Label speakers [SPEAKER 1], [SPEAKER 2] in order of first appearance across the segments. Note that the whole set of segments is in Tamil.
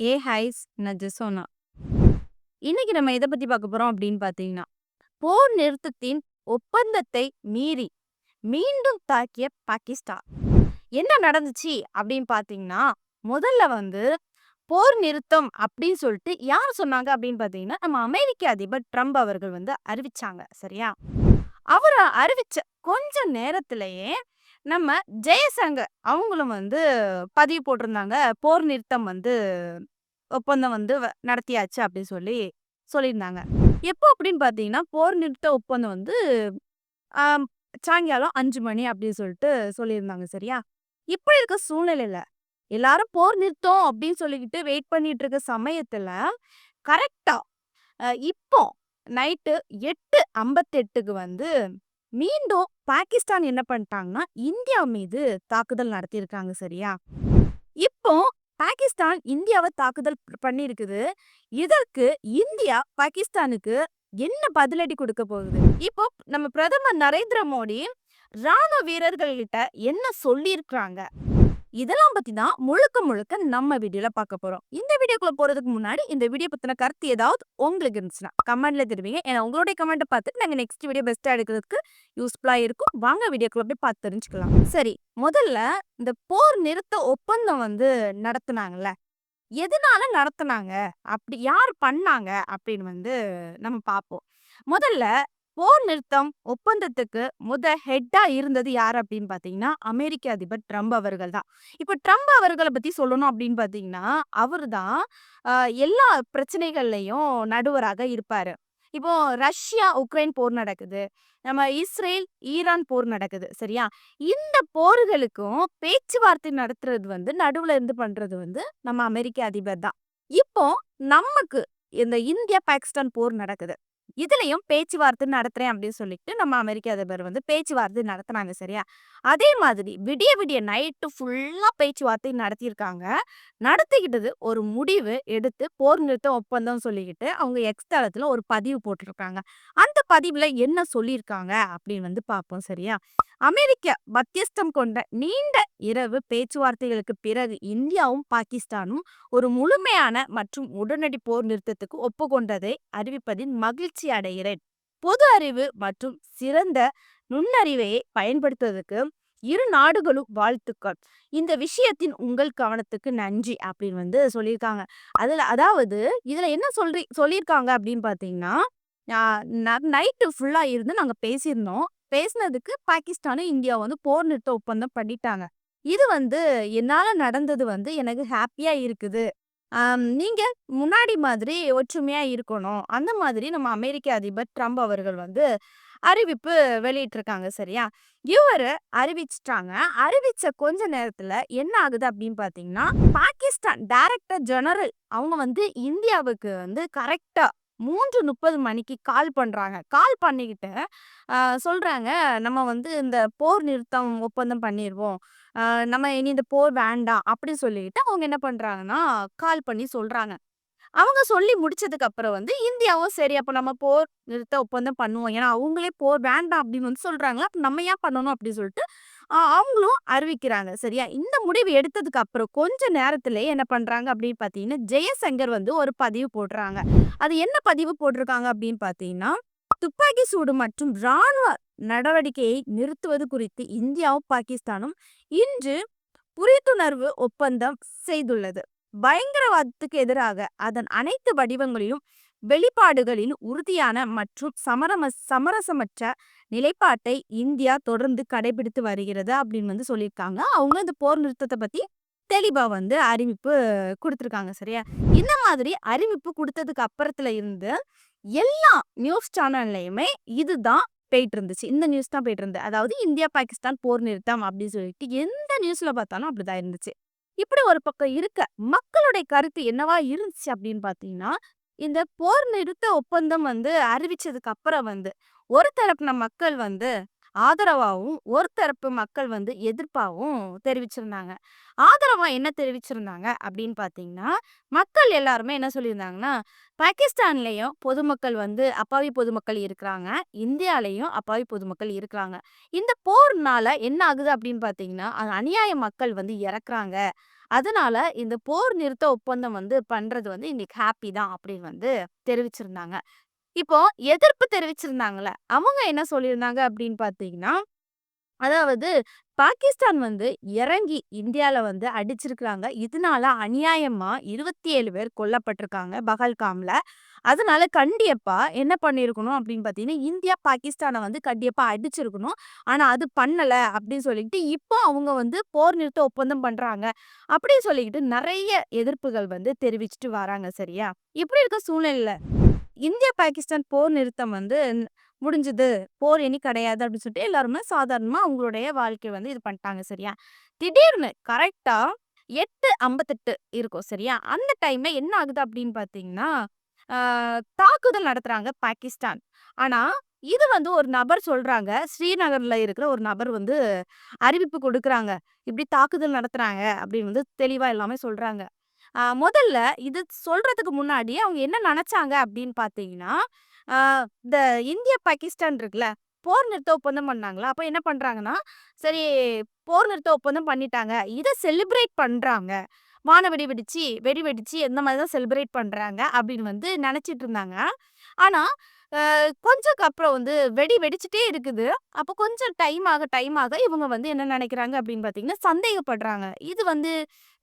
[SPEAKER 1] ஏ ஹைஸ் நஜசோனா இன்னைக்கு நம்ம எதை பற்றி பார்க்க போகிறோம் அப்படின்னு பார்த்தீங்கன்னா போர் நிறுத்தத்தின் ஒப்பந்தத்தை மீறி மீண்டும் தாக்கிய பாகிஸ்தான். என்ன நடந்துச்சு அப்படின்னு பார்த்தீங்கன்னா முதல்ல வந்து போர் நிறுத்தம் அப்படின்னு சொல்லிட்டு யார் சொன்னாங்க அப்படின்னு பார்த்தீங்கன்னா நம்ம அமெரிக்க அதிபர் ட்ரம்ப் அவர்கள் வந்து அறிவிச்சாங்க சரியா? அவர் அறிவிச்ச கொஞ்ச நேரத்திலேயே நம்ம ஜெயசங்கர் அவங்களும் வந்து பதிவு போட்டிருந்தாங்க. போர் நிறுத்தம் வந்து ஒப்பந்தம் வந்து வ- நடத்தியாச்சு அப்படின்னு சொல்லி சொல்லியிருந்தாங்க. எப்போ அப்படின்னு பார்த்தீங்கன்னா போர் நிறுத்த ஒப்பந்தம் வந்து சாயங்காலம் அஞ்சு மணி அப்படின்னு சொல்லிட்டு சொல்லியிருந்தாங்க சரியா? இப்படி இருக்க சூழ்நிலையில எல்லாரும் போர் நிறுத்தம் அப்படின்னு சொல்லிக்கிட்டு வெயிட் பண்ணிட்டு இருக்க சமயத்துல கரெக்டா இப்போ நைட்டு எட்டு ஐம்பத்தெட்டுக்கு வந்து மீண்டும் பாகிஸ்தான் என்ன பண்ணிட்டாங்கன்னா இந்தியா மீது தாக்குதல் நடத்தியிருக்காங்க சரியா? இப்போ பாகிஸ்தான் இந்தியாவை தாக்குதல் பண்ணியிருக்குது. இதற்கு இந்தியா பாகிஸ்தானுக்கு என்ன பதிலடி கொடுக்க போகுது? இப்போ நம்ம பிரதமர் நரேந்திர மோடி ராணுவ வீரர்கள்கிட்ட என்ன சொல்லியிருக்கிறாங்க? இதெல்லாம் பத்தி தான் முழுக்க முழுக்க நம்ம வீடியோல பார்க்க போறோம். இந்த வீடியோக்குள்ள போறதுக்கு முன்னாடி இந்த வீடியோ பத்தின கருத்து ஏதாவது உங்களுக்கு இருந்துச்சுன்னா கமெண்ட்ல தெரிவிங்க. ஏன்னா உங்களுடைய கமெண்ட்டை பார்த்துட்டு நாங்க நெக்ஸ்ட் வீடியோ பெஸ்டா எடுக்கிறதுக்கு யூஸ்ஃபுல்லா இருக்கும். வாங்க வீடியோக்குள்ள போய் பார்த்து தெரிஞ்சுக்கலாம். சரி முதல்ல இந்த போர் நிறுத்த ஒப்பந்தம் வந்து நடத்துனாங்கல்ல. எதனால நடத்துனாங்க? அப்படி யார் பண்ணாங்க? அப்படின்னு வந்து நம்ம பார்ப்போம். முதல்ல போர் நிறுத்தம் ஒப்பந்தத்துக்கு முத ஹெட்டா இருந்தது யார் அப்படின்னு பாத்தீங்கன்னா அமெரிக்க அதிபர் ட்ரம்ப் அவர்கள் தான். இப்போ ட்ரம்ப் அவர்களை பத்தி சொல்லணும் அப்படின்னு பாத்தீங்கன்னா அவர் தான் எல்லா பிரச்சனைகள்லயும் நடுவராக இருப்பாரு. இப்போ ரஷ்யா உக்ரைன் போர் நடக்குது. நம்ம இஸ்ரேல் ஈரான் போர் நடக்குது சரியா? இந்த போர்களுக்கும் பேச்சுவார்த்தை நடத்துறது வந்து நடுவுல இருந்து பண்றது வந்து நம்ம அமெரிக்க அதிபர் தான். இப்போ நமக்கு இந்த இந்தியா பாகிஸ்தான் போர் நடக்குது. இதுலயும் பேச்சுவார்த்தை நடத்துறேன் அப்படின்னு சொல்லிட்டு நம்ம அமெரிக்க அதிபர் வந்து பேச்சுவார்த்தை நடத்துனாங்க சரியா? அதே மாதிரி விடிய விடிய நைட்டு ஃபுல்லா பேச்சுவார்த்தை நடத்தியிருக்காங்க. நடத்திக்கிட்டது ஒரு முடிவு எடுத்து போர் நிறுத்த ஒப்பந்தம் சொல்லிக்கிட்டு அவங்க எக்ஸ் தளத்துல ஒரு பதிவு போட்டிருக்காங்க. அந்த பதிவுல என்ன சொல்லியிருக்காங்க அப்படின்னு வந்து பார்ப்போம் சரியா? அமெரிக்க மத்தியஸ்தம் கொண்ட நீண்ட இரவு பேச்சுவார்த்தைகளுக்கு பிறகு இந்தியாவும் பாகிஸ்தானும் ஒரு முழுமையான மற்றும் உடனடி போர் நிறுத்தத்துக்கு ஒப்புக்கொண்டதை அறிவிப்பதின் மகிழ்ச்சி அடைகிறேன். பொது அறிவு மற்றும் சிறந்த நுண்ணறிவையை பயன்படுத்துவதற்கு இரு நாடுகளும் வாழ்த்துக்கள். இந்த விஷயத்தின் உங்கள் கவனத்துக்கு நன்றி அப்படின்னு வந்து சொல்லியிருக்காங்க. அதுல அதாவது இதுல என்ன சொல்றி சொல்லியிருக்காங்க அப்படின்னு பாத்தீங்கன்னா நைட்டு ஃபுல்லா இருந்து நாங்க பேசியிருந்தோம். பேசினதுக்கு பாகிஸ்தானும் இந்தியா வந்து போர் நிறுத்த ஒப்பந்தம் பண்ணிட்டாங்க. இது வந்து என்னால நடந்தது வந்து எனக்கு ஹாப்பியா இருக்குது. நீங்கள் நீங்க முன்னாடி மாதிரி ஒற்றுமையா இருக்கணும். அந்த மாதிரி நம்ம அமெரிக்க அதிபர் ட்ரம்ப் அவர்கள் வந்து அறிவிப்பு வெளியிட்டிருக்காங்க சரியா? இவர் அறிவிச்சிட்டாங்க. அறிவிச்ச கொஞ்ச நேரத்துல என்ன ஆகுது அப்படின்னு பாத்தீங்கன்னா பாகிஸ்தான் டைரக்டர் ஜெனரல் அவங்க வந்து இந்தியாவுக்கு வந்து கரெக்டா மூன்று முப்பது மணிக்கு கால் பண்றாங்க. கால் பண்ணிக்கிட்டு சொல்கிறாங்க சொல்றாங்க நம்ம வந்து இந்த போர் நிறுத்தம் ஒப்பந்தம் பண்ணிடுவோம் நம்ம இனி இந்த போர் வேண்டாம் அப்படின்னு சொல்லிட்டு அவங்க என்ன பண்றாங்கன்னா கால் பண்ணி சொல்றாங்க. அவங்க சொல்லி முடிச்சதுக்கு அப்புறம் வந்து இந்தியாவும் சரி அப்போ நம்ம போர் நிறுத்த ஒப்பந்தம் பண்ணுவோம். ஏன்னா அவங்களே போர் வேண்டாம் அப்படின்னு வந்து சொல்றாங்களா? அப்போ நம்ம ஏன் பண்ணணும் அப்படின்னு சொல்லிட்டு அவங்களும் அறிவிக்கிறாங்க. சரியா? இந்த முடிவு எடுத்ததுக்கு அப்புறம் கொஞ்ச நேரத்திலே என்ன பண்றாங்க அப்படின்னு பார்த்தீங்கன்னா ஜெயசங்கர் வந்து ஒரு பதிவு போடுறாங்க. அது என்ன பதிவு போட்டிருக்காங்க அப்படின்னு பார்த்தீங்கன்னா துப்பாக்கி சூடு மற்றும் ராணுவ நடவடிக்கையை நிறுத்துவது குறித்து இந்தியாவும் பாகிஸ்தானும் இன்று புரிந்துணர்வு ஒப்பந்தம் செய்துள்ளது. பயங்கரவாதத்துக்கு எதிராக அதன் அனைத்து வடிவங்களிலும் வெளிப்பாடுகளின் உறுதியான மற்றும் சமரம சமரசமற்ற நிலைப்பாட்டை இந்தியா தொடர்ந்து கடைபிடித்து வருகிறது அப்படின்னு வந்து சொல்லியிருக்காங்க. அவங்க இந்த போர் நிறுத்தத்தை பத்தி தெளிவா வந்து அறிவிப்பு கொடுத்துருக்காங்க சரியா? இந்த மாதிரி அறிவிப்பு கொடுத்ததுக்கு அப்புறத்துல இருந்து எல்லா நியூஸ் சேனல்லையுமே இதுதான் போயிட்டு இருந்துச்சு இந்த நியூஸ் தான் போயிட்டு இருந்தது அதாவது இந்தியா பாகிஸ்தான் போர் நிறுத்தம் அப்படின்னு சொல்லிட்டு எந்த நியூஸ்ல பார்த்தாலும் அப்படிதான் இருந்துச்சு. இப்படி ஒரு பக்கம் இருக்க மக்களுடைய கருத்து என்னவா இருந்துச்சு அப்படின்னு பாத்தீங்கன்னா இந்த போர் நிறுத்த ஒப்பந்தம் வந்து அறிவிச்சதுக்கு அப்புறம் வந்து ஒரு தரப்பின மக்கள் வந்து ஆதரவாகவும் ஒரு தரப்பு மக்கள் வந்து எதிர்ப்பாகவும் தெரிவிச்சிருந்தாங்க. ஆதரவாக என்ன தெரிவிச்சிருந்தாங்க அப்படின்னு பார்த்தீங்கன்னா, மக்கள் எல்லாருமே என்ன சொல்லியிருந்தாங்கன்னா, பாகிஸ்தான்லேயும் பொதுமக்கள் வந்து அப்பாவி பொதுமக்கள் இருக்கிறாங்க. இந்தியாலேயும் அப்பாவி பொதுமக்கள் இருக்கிறாங்க. இந்த போர்னால என்ன ஆகுது அப்படின்னு பார்த்தீங்கன்னா, அநியாய மக்கள் வந்து இறக்குறாங்க. அதனால இந்த போர் நிறுத்த ஒப்பந்தம் வந்து பண்றது வந்து எங்களுக்கு ஹாப்பி தான் அப்படின்னு வந்து தெரிவிச்சிருந்தாங்க. இப்போ எதிர்ப்பு தெரிவிச்சிருந்தாங்கல்ல, அவங்க என்ன சொல்லியிருந்தாங்க அப்படின்னு பார்த்தீங்கன்னா, அதாவது பாகிஸ்தான் வந்து இறங்கி இந்தியால வந்து அடிச்சிருக்கிறாங்க இதனால அநியாயமா 27 பேர் கொல்லப்பட்டிருக்காங்க பகல்காம்ல. அதனால கண்டிப்பா என்ன பண்ணியிருக்கணும் அப்படின்னு பார்த்தீங்கன்னா, இந்தியா பாகிஸ்தானை வந்து கண்டியப்பா அடிச்சிருக்கணும். ஆனால் அது பண்ணலை அப்படின்னு சொல்லிக்கிட்டு இப்போ அவங்க வந்து போர் நிறுத்த ஒப்பந்தம் பண்ணுறாங்க அப்படின்னு சொல்லிக்கிட்டு நிறைய எதிர்ப்புகள் வந்து தெரிவிச்சுட்டு வராங்க சரியா? இப்படி இருக்க சூழ்நிலையில இந்தியா பாகிஸ்தான் போர் நிறுத்தம் வந்து முடிஞ்சது. போர் இனி கிடையாது அப்படின்னு சொல்லிட்டு எல்லாருமே சாதாரணமா அவங்களுடைய வாழ்க்கை வந்து இது பண்ணிட்டாங்க சரியா? திடீர்னு கரெக்டாக எட்டு ஐம்பத்தெட்டு இருக்கும் சரியா? அந்த டைம்ல என்ன ஆகுது அப்படின்னு பார்த்தீங்கன்னா, தாக்குதல் நடத்துறாங்க பாகிஸ்தான். ஆனா, இது வந்து ஒரு நபர் சொல்றாங்க. ஸ்ரீநகர்ல இருக்கிற ஒரு நபர் வந்து அறிவிப்பு கொடுக்குறாங்க இப்படி தாக்குதல் நடத்துறாங்க அப்படின்னு வந்து தெளிவா எல்லாமே சொல்றாங்க. முதல்ல இது சொல்றதுக்கு முன்னாடி அவங்க என்ன நினைச்சாங்க அப்படின்னு பார்த்தீங்கன்னா, இந்த இந்தியா, பாகிஸ்தான் இருக்குல்ல, போர் நிறுத்த ஒப்பந்தம் பண்ணாங்களா அப்ப என்ன பண்றாங்கன்னா, சரி போர் நிறுத்த ஒப்பந்தம் பண்ணிட்டாங்க. இதை செலிப்ரேட் பண்றாங்க. வானவெடி வெடிச்சு, வெடி வெடிச்சு இந்த மாதிரி தான் செலிப்ரேட் பண்ணுறாங்க அப்படின்னு வந்து நினச்சிட்டு இருந்தாங்க. ஆனால் கொஞ்சம் கொஞ்சக்கு அப்புறம் வந்து வெடி வெடிச்சுட்டே இருக்குது. அப்போ கொஞ்சம் டைம் ஆக, டைம் ஆக இவங்க வந்து என்ன நினைக்கிறாங்க அப்படின்னு பார்த்தீங்கன்னா, சந்தேகப்படுறாங்க. இது வந்து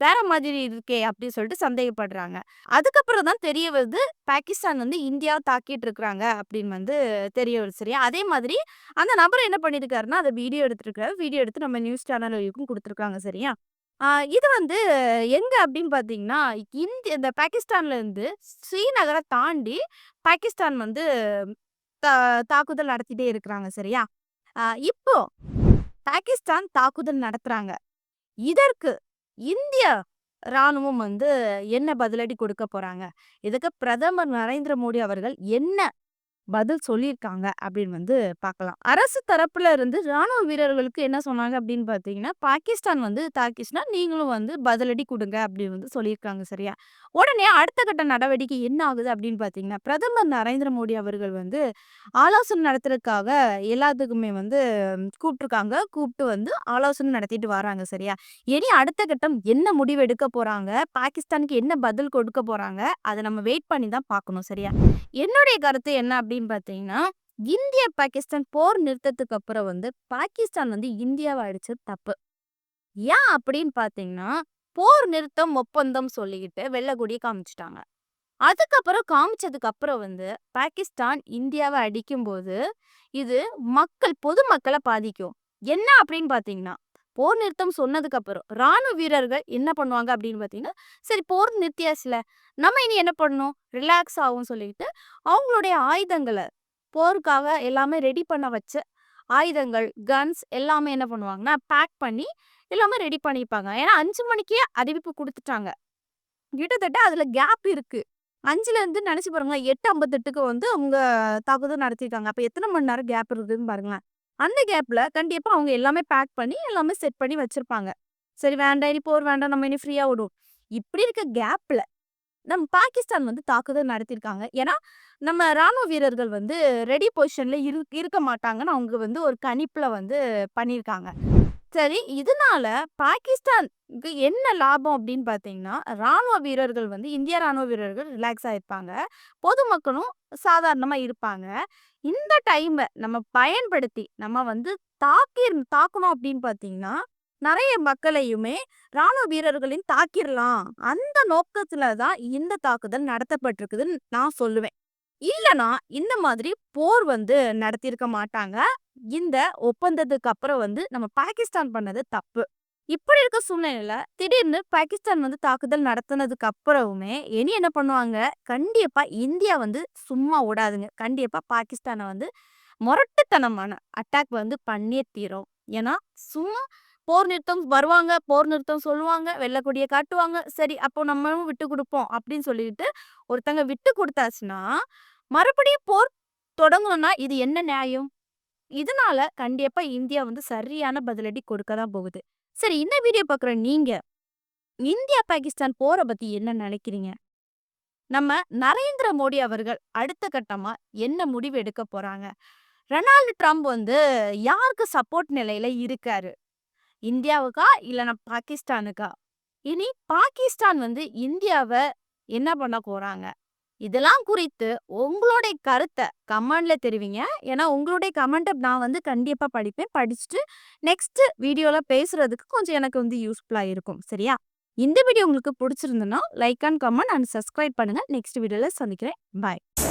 [SPEAKER 1] வேற மாதிரி இருக்கே அப்படின்னு சொல்லிட்டு சந்தேகப்படுறாங்க. அதுக்கப்புறம் தான் தெரிய வருது, பாகிஸ்தான் வந்து இந்தியா தாக்கிட்டு இருக்கிறாங்க அப்படின்னு வந்து தெரிய வருது சரியா? அதே மாதிரி அந்த நபர் என்ன பண்ணியிருக்காருன்னா, அதை வீடியோ எடுத்திருக்காரு. வீடியோ எடுத்து நம்ம நியூஸ் சேனல்களுக்கும் கொடுத்துருக்காங்க சரியா? ஆ இது வந்து எங்க அப்படின்னு பார்த்தீங்கன்னா, இந்தி இந்த பாகிஸ்தான்ல இருந்து ஸ்ரீநகர தாண்டி பாகிஸ்தான் வந்து தா தாக்குதல் நடத்திட்டே இருக்கிறாங்க சரியா? ஆ இப்போ பாகிஸ்தான் தாக்குதல் நடத்துறாங்க. இதற்கு இந்திய ராணுவம் வந்து என்ன பதிலடி கொடுக்க போறாங்க? இதுக்கு பிரதமர் நரேந்திர மோடி அவர்கள் என்ன பதில் சொல்லியிருக்காங்க அப்படின்னு வந்து பார்க்கலாம். அரசு தரப்புல இருந்து ராணுவ வீரர்களுக்கு என்ன சொன்னாங்க அப்படின்னு பார்த்தீங்கன்னா, பாகிஸ்தான் வந்து தாக்கிச்சுன்னா நீங்களும் வந்து பதிலடி கொடுங்க அப்படின்னு வந்து சொல்லியிருக்காங்க சரியா? உடனே அடுத்த கட்ட நடவடிக்கை என்ன ஆகுது அப்படின்னு பார்த்தீங்கன்னா, பிரதமர் நரேந்திர மோடி அவர்கள் வந்து ஆலோசனை நடத்துறதுக்காக எல்லாத்துக்குமே வந்து கூப்பிட்டுருக்காங்க கூப்பிட்டு வந்து ஆலோசனை நடத்திட்டு வராங்க சரியா? இனி அடுத்த கட்டம் என்ன முடிவு எடுக்க போறாங்க? பாகிஸ்தானுக்கு என்ன பதில் கொடுக்க போறாங்க? அதை நம்ம வெயிட் பண்ணி தான் பார்க்கணும் சரியா? என்னுடைய கருத்து என்ன அப்படின்னு பார்த்தீங்கன்னா, இந்திய பாகிஸ்தான் போர் நிறுத்தத்துக்கு அப்புறம் வந்து பாகிஸ்தான் வந்து இந்தியாவ அடிச்சது தப்பு. ஏன் அப்படின்னு பார்த்தீங்கன்னா, போர் நிறுத்தம் ஒப்பந்தம் சொல்லிக்கிட்டு வெள்ளக்கூடிய காமிச்சிட்டாங்க காமிச்சுட்டாங்க. அதுக்கப்புறம் காமிச்சதுக்கு அப்புறம் வந்து பாகிஸ்தான் இந்தியாவ அடிக்கும்போது, இது மக்கள் பொதுமக்களை பாதிக்கும். என்ன அப்படின்னு பார்த்தீங்கன்னா, போர் நிறுத்தம் சொன்னதுக்கு அப்புறம் ராணுவ வீரர்கள் என்ன பண்ணுவாங்க அப்படின்னு பார்த்தீங்கன்னா, சரி போர் நிறுத்தியாச்சுல, நம்ம இனி என்ன பண்ணணும்? ரிலாக்ஸ் ஆகும்னு சொல்லிட்டு அவங்களுடைய ஆயுதங்கள போருக்காக எல்லாமே ரெடி பண்ண வச்ச ஆயுதங்கள், கன்ஸ் எல்லாமே என்ன பண்ணுவாங்கன்னா, பேக் பண்ணி எல்லாமே ரெடி பண்ணிப்பாங்க. ஏன்னா அஞ்சு மணிக்கே அறிவிப்பு கொடுத்துட்டாங்க கிட்டத்தட்ட அதுல கேப் இருக்கு. 5லருந்து நெனச்சு பாருங்களேன் 8:58க்கு வந்து அவங்க தாக்குதல் நடத்தியிருக்காங்க. அப்ப எத்தனை மணி நேரம் கேப் இருக்குதுன்னு பாருங்களேன். அந்த கேப்ல கண்டிப்பா அவங்க எல்லாமே பேக் பண்ணி, எல்லாமே செட் பண்ணி வச்சிருப்பாங்க. சரி வேண்டாம் இனி போர் வேண்டாம். நம்ம இனி ஃப்ரீயா விடுவோம். இப்படி இருக்க கேப்ல நம் பாகிஸ்தான் வந்து தாக்குதல் நடத்தியிருக்காங்க. ஏன்னா, நம்ம ராணுவ வீரர்கள் வந்து ரெடி பொசிஷன்ல இரு இருக்க மாட்டாங்கன்னு அவங்க வந்து ஒரு கணிப்புல வந்து பண்ணியிருக்காங்க. சரி இதனால பாகிஸ்தானுக்கு என்ன லாபம் அப்படின்னு பார்த்தீங்கன்னா, ராணுவ வீரர்கள் வந்து இந்திய ராணுவ வீரர்கள் ரிலாக்ஸ் ஆகிருப்பாங்க பொதுமக்களும் சாதாரணமாக இருப்பாங்க. இந்த டைமை நம்ம பயன்படுத்தி நம்ம வந்து தாக்கி தாக்கணும் அப்படின்னு பார்த்தீங்கன்னா, நிறைய மக்களையுமே ராணுவ வீரர்களையும் தாக்கிரலாம். அந்த நோக்கத்துல தான் இந்த தாக்குதல் நடத்தப்பட்டிருக்குதுன்னு நான் சொல்லுவேன். இல்லைனா இந்த மாதிரி போர் வந்து நடத்தியிருக்க மாட்டாங்க. இந்த ஒப்பந்தத்துக்கு அப்புறம் வந்து நம்ம பாகிஸ்தான் பண்ணது தப்பு. இப்படி இருக்க சூழ்நிலையில திடீர்னு பாகிஸ்தான் வந்து தாக்குதல் நடத்துனதுக்கு அப்புறமுமே இனி என்ன பண்ணுவாங்க? கண்டிப்பா இந்தியா வந்து சும்மா விடாதுங்க. கண்டிப்பா பாகிஸ்தானை வந்து மொரட்டுத்தனமான அட்டாக் வந்து பண்ணியே தீரும். ஏன்னா, சும்மா போர் நிறுத்தம் வருவாங்க, போர் நிறுத்தம் சொல்லுவாங்க, வெள்ள கொடிய காட்டுவாங்க. சரி அப்போ நம்மளும் விட்டு கொடுப்போம் அப்படின்னு சொல்லிட்டு ஒருத்தங்க விட்டு கொடுத்தாச்சுன்னா மறுபடியும் போர் தொடங்கணும்னா இது என்ன நியாயம்? இதனால கண்டிப்பா இந்தியா வந்து சரியான பதிலடி கொடுக்க தான் போகுது. சரி இந்த வீடியோ பார்க்குற நீங்க, இந்தியா, பாகிஸ்தான் போர பத்தி என்ன நினைக்கிறீங்க? நம்ம நரேந்திர மோடி அவர்கள் அடுத்த கட்டமா என்ன முடிவு எடுக்க போறாங்க? டொனால்டு ட்ரம்ப் வந்து யாருக்கு சப்போர்ட் நிலையில இருக்காரு? இந்தியாவுக்கா? இல்லைனா பாகிஸ்தானுக்கா? இனி பாகிஸ்தான் வந்து இந்தியாவ என்ன பண்ண போறாங்க? இதெல்லாம் குறித்து உங்களுடைய கருத்த கமெண்ட்ல தெரிவிங்க. ஏன்னா உங்களுடைய கமெண்ட்டை நான் வந்து கண்டிப்பா படிப்பேன். படிச்சுட்டு நெக்ஸ்ட் வீடியோல பேசுறதுக்கு கொஞ்சம் எனக்கு வந்து யூஸ்ஃபுல்லா இருக்கும். சரியா? இந்த வீடியோ உங்களுக்கு புடிச்சிருந்ததுன்னா like and comment and subscribe பண்ணுங்க. நெக்ஸ்ட் வீடியோல சந்திக்கிறேன். பாய்.